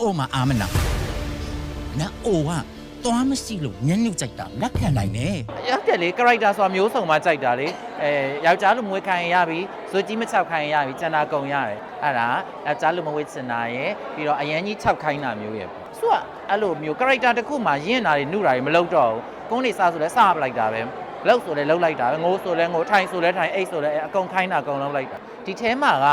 အိုမှာအာမနာနတ်အိုကသွားမရှိလို့ညှဉ်းညူကြိုက်တာလက်ခံနိုင်တယ်ရောက်တယ်လေ character ဆိုတာမျိုးစုံမှကြိုက်တာလေအဲယောက်ျားလူမွေးခိုင်းရင်ရပြီဇွတ်ကြီးမချောက်ခိုင်းရင်ရပြီကျန်တာကုန်ရတယ်အဲ့ဒါယောက်ျားလူမွေးချင်တာရယ်ပြီးတော့အရန်ကြီးချောက်ခိုင်းတာမျိုးရယ်သူကအဲ့လိုမျိုး character တစ်ခုမှရင့်တာတွေနှုတာတွေမလုပ်တော့ဘူးကုန်းနေစားဆိုလဲစားပလိုက်တာပဲလောက်ဆိုလဲလောက်လိုက်တာပဲငိုးဆိုလဲငိုးထိုင်ဆိုလဲထိုင်အိတ်ဆိုလဲအကုန်ခိုင်းတာအကုန်လုံးလိုက်တာဒီထဲမှာက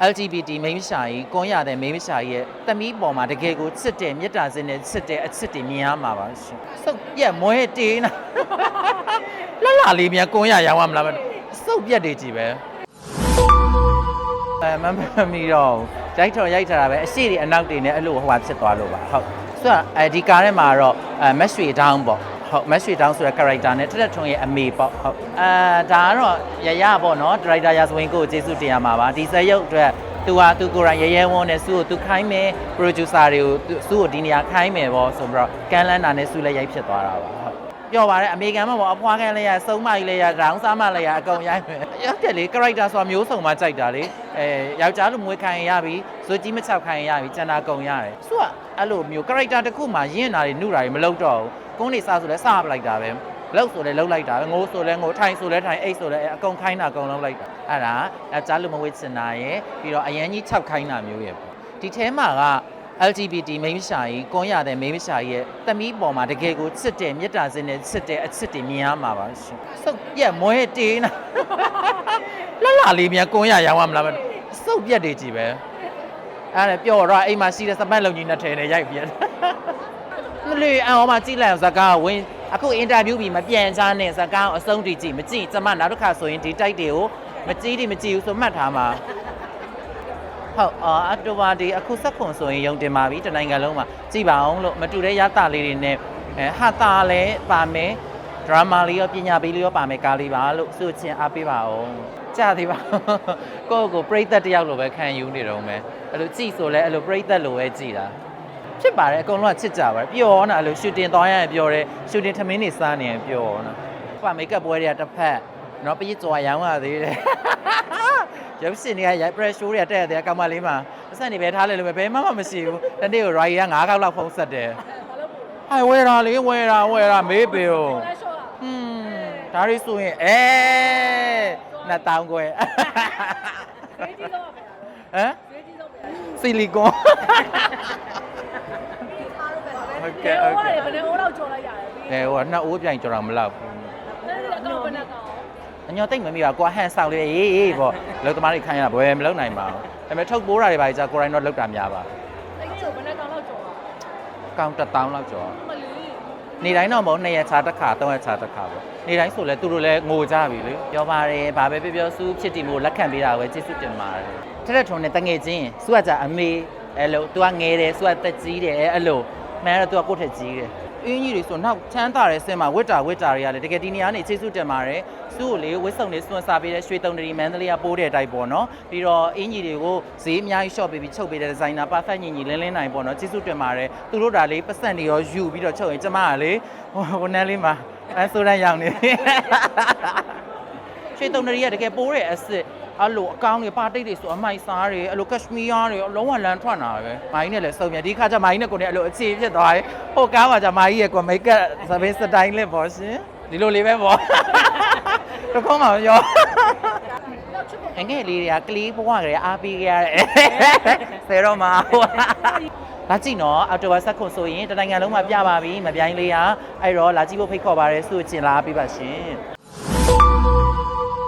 LGBT မိန်းမရှာကြီးကွန်ရတဲ့မိန်းမရှာကြီးရဲ့တမီးပေါ်မှာတကယ်ကိုချစ်တယ်မေတ္တာစင်းနဲ့ချစ်တဲ့အချစ်တွေမြင်ရမှာပါရှင်စုပ်ပြက်မွဲတေးနာလှလှလေးမြန်ကွန်ရရောင်းရမလားမသိဘူးစုပ်ပြက်တွေကြီးပဲအဲမမမီတော့ရိုက်ထော်ရိုက်ထားတာပဲအရှိတွေအနောက်တွေနဲ့အဲ့လိုဟိုဟာဖြစ်သွားလို့ပါဟုတ်ဆိုတော့အဲဒီကားထဲမှာတော့အဲမက်ရွှေတောင်းပေါ့ ဟုတ်မက်ရွှေတောင်းဆိုတဲ့ character နဲ့တက်တက်ထွန်းရဲ့အမေပေါ့ဟုတ်အဲဒါကတော့ရရပေါ့နော် director ရာဇဝင်ကိုကျေးဇူးတင်ရမှာပါဒီဇက်ရုပ်အတွက်သူဟာသူကိုယ်တိုင်ရဲရဲဝန်းနဲ့စုကိုသူခိုင်းမယ် producer တွေကိုစုကိုဒီနေရာခိုင်းမယ်ပေါ့ဆိုပြီးတော့ကမ်းလန်းတာနဲ့စုလည်းရိုက်ဖြစ်သွားတာပါဟုတ် ပြောပါတယ်အမေရိကန်မှာပေါ့အဖွားခန်းလေးရစုံမကြီးလေးရဒေါင်းစားမလေးရအကုန်ရိုက်မယ်ရောက်တယ်လေ character ဆိုတာမျိုးစုံမှကြိုက်တာလေအဲယောက်ျားလူမွေးခိုင်းရင်ရပြီဇွတ်ကြီးမချောက်ခိုင်းရင်ရပြီကျန်တာကုန်ရတယ်သူကအဲ့လိုမျိုး character တစ်ခုမှရင့်တာတွေနှုတာတွေမလုပ်တော့ဘူးကုန်းနေစားဆိုလဲစားပလိုက်တာပဲလောက်ဆိုလဲလောက်လိုက်တာပဲငိုးဆိုလဲငိုးထိုင်ဆိုလဲထိုင်အိတ်ဆိုလဲအကုန်ခိုင်းတာအကုန်လုံးလိုက်တာအဲ့ဒါယောက်ျားလူမဝေးချင်တာရယ်ပြီးတော့အရန်ကြီးခြောက်ခိုင်းတာမျိုးရယ်ပေါ့ဒီထဲမှာက LGBT မိန်းမရှာကြီးကွန်ရတဲ့မိန်းမရှာကြီးရဲ့တမီးပေါ်မှာတကယ်ကိုချစ်တယ်မေတ္တာစင်းနဲ့ချစ်တဲ့အချစ်တွေမြင်ရမှာပါရှင်စုပ်ပြက်မွဲတေးနာလှလှလေးမြန်ကွန်ရရောင်းရမလားမသိဘူးစုပ်ပြက်တွေကြီးပဲအဲ့ဒါပျော်တော့အိမ်မှာရှိတဲ့စပတ်လုံကြီးနဲ့ထဲနဲ့ရိုက်ပြန်မလို့အော်မကြည့်လိုက်အောင်ဇကာဝင်အခုအင်တာဗျူးပြီးမပြန်ချနဲ့ဇကာအဆုံးထိကြည့်မကြည့်ကျမနောက်တစ်ခါဆိုရင်ဒီတိုက်တွေကိုမကြည့်ဒီမကြည့်ဘူးဆိုမှတ်ထားမှာ ဟုတ်အာအတိုဘာဒီအခုစက်ခွန်ဆိုရင်ယုံတင်ပါပြီတနိုင်ငံလုံးမှာကြည့်ပါအောင်လို့မတူတဲ့ရတာလေးတွေနဲ့အဲဟာတာလည်းပါမယ်ဒရာမာလေးရောပညာပေးလေးရောပါမယ်ကားလေးပါလို့ဆိုချင်အားပေးပါအောင်ကြားသေးပါကိုယ့်ကိုယ်ပြိသက်တစ်ယောက်လိုပဲခံယူနေတော့မယ်အဲ့လိုကြည့်ဆိုလဲအဲ့လိုပြိသက်လိုပဲကြည်တာဖြစ်ပါတယ်အကုန်လုံးကချစ်ကြပါတယ်ပျော်နော်အဲ့လိုရှူတင်သွားရရင်ပျော်တယ်ရှူတင်ထမင်းနေစားနေရင်ပျော်နော်ပါမိတ်ကပ်ပွဲတွေကတစ်ဖက်နော်ပြီးကြွားရောင်းရသေးတယ် ရုပ်ရှင်တွေကရိုက် pressure တွေကတက်ရတယ်ကောင်မလေးမှာအဆက်နေပဲထားလဲလို့ပဲဘယ်မှမမရှိဘူးတနေ့ကို Rai က9ခေါက်လောက်ဖုံးဆက်တယ်ဟိုင်ဝဲတာလေးဝဲတာဝဲတာမေးပေရောဟွန်းဒါရီဆိုရင်အဲနှစ်တောင်းခွဲဟမ်ဆီလီကွန်ဟုတ်ကဲ့ဟုတ်ကဲ့ဘယ်နဲ့အိုးတော့ကြော်လိုက်ရတယ်ပြီးအဲဟိုကနှစ်အိုးပြိုင်ကြော်တာမလောက်ဘူးတယ်အကောင်ဘယ်နဲ့ကောင် အညောတိတ်မမိပါကွာဟန်ဆောင်လေးရေးရေးပေါ့လောက်သမားတွေခိုင်းရတာဘယ်မလုပ်နိုင်ပါဘူးဒါပေမဲ့ထုတ်ပိုးတာတွေပါကြာကိုရိုင်းတော့လောက်တာများပါအဲ့ကျိုးဘယ်နဲ့ကောင်တော့ကြော်တာကောင်တစ်တောင်းလောက်ကျော်မလီနေတိုင်းတော့မဟုတ်နှစ်ရက်ခြားတစ်ခါသုံးရက်ခြားတစ်ခါပေါ့နေတိုင်းဆိုလဲသူတို့လည်းငိုကြပြီလေပြောပါတယ်ဘာပဲပြောပြောစူးဖြစ်တည်မို့လက်ခံပေးတာပဲကျေးဇူးတင်ပါတယ်ထက်ထက်ထုံနဲ့တငယ်ချင်းစူကကြအမေအဲ့လို तू ကငယ်တယ်စူကတက်ကြီးတယ်အဲ့လိုမှန်တော့ तू ကကိုယ့်ထက်ကြီးတယ် အင်းကြီးတွေဆိုနောက်ချမ်းသာတဲ့ဆင်မှာဝစ်တာဝစ်တာတွေကလည်းတကယ်ဒီနေရာနေကျေးဇူးတင်ပါတယ်စူကိုလေဝစ်စုံလေးစွန့်စားပေးတဲ့ရွှေတုံတရီမန္တလေးကပိုးတဲ့အတိုက်ပေါ့နော်ပြီးတော့အင်းကြီးတွေကိုဈေးအများကြီး shop ပေးပြီးချုပ်ပေးတဲ့ဒီဇိုင်နာ perfect ညီညီလင်းလင်းနိုင်ပေါ့နော်ကျေးဇူးတင်ပါတယ်သူတို့ဒါလေးပတ်စံတွေရောယူပြီးတော့ချုပ်ရင်ကျမကလေဟိုဟိုနန်းလေးမှာအဲဆိုရန်ရောင်နေ ရွှေတုံတရီကတကယ်ပိုးတဲ့အစ်စ်အဲ့လိုအကောင်းတွေပါတိတ်တွေဆိုအမိုက်စားတွေအဲ့လိုကက်ရှမီးယားတွေအလုံးဝလန်ထွက်လာပဲမိုင်းနဲ့လည်းစုံမြဒီခါကျမိုင်းနဲ့ကိုနဲ့အဲ့လိုအခြေဖြစ်သွားတယ်ဟိုကားမှာကျမိုင်းရဲ့ကွန်မိတ်ကပ်သပင်းစတိုင်းလေးပေါ့ရှင်ဒီလိုလေးပဲပေါ့တခုံးမှာရောအငယ်လေးတွေကကလေးဘဝကလေးအားပေးကြရတယ်ဆယ်တော့မှာဟိုလာကြည့်နော်အော်တိုဘာဆက်ခွန်ဆိုရင်တနိုင်ငံလုံးမှာပြပါပြီမပြိုင်းလေးอ่ะအဲ့တော့လာကြည့်ဖို့ဖိတ်ခေါ်ပါရဲဆိုချင်လာပေးပါရှင်